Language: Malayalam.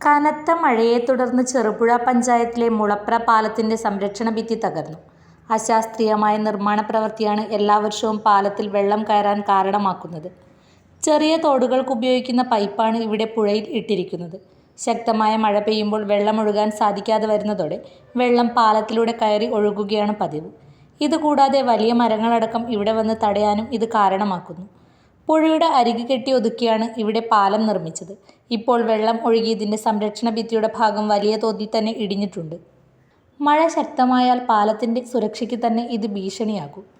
കനത്ത മഴയെ തുടർന്ന് ചെറുപുഴ പഞ്ചായത്തിലെ മുളപ്ര പാലത്തിന്റെ സംരക്ഷണ ഭിത്തി തകർന്നു. അശാസ്ത്രീയമായ നിർമ്മാണ പ്രവൃത്തിയാണ് എല്ലാ വർഷവും പാലത്തിൽ വെള്ളം കയറാൻ കാരണമാക്കുന്നത്. ചെറിയ തോടുകൾക്ക് ഉപയോഗിക്കുന്ന പൈപ്പാണ് ഇവിടെ പുഴയിൽ ഇട്ടിരിക്കുന്നത്. ശക്തമായ മഴ പെയ്യുമ്പോൾ വെള്ളമൊഴുകാൻ സാധിക്കാതെ വരുന്നതോടെ വെള്ളം പാലത്തിലൂടെ കയറി ഒഴുകുകയാണ് പതിവ്. ഇതുകൂടാതെ വലിയ മരങ്ങളടക്കം ഇവിടെ വന്ന് തടയാനും ഇത് കാരണമാക്കുന്നു. പുഴയുടെ അരികു കെട്ടി ഒതുക്കിയാണ് ഇവിടെ പാലം നിർമ്മിച്ചത്. ഇപ്പോൾ വെള്ളം ഒഴുകിയതിന്റെ സംരക്ഷണ ഭിത്തിയുടെ ഭാഗം വലിയ തോതിൽ തന്നെ ഇടിഞ്ഞിട്ടുണ്ട്. മഴ ശക്തമായാൽ പാലത്തിന്റെ സുരക്ഷയ്ക്ക് തന്നെ ഇത് ഭീഷണിയാകും.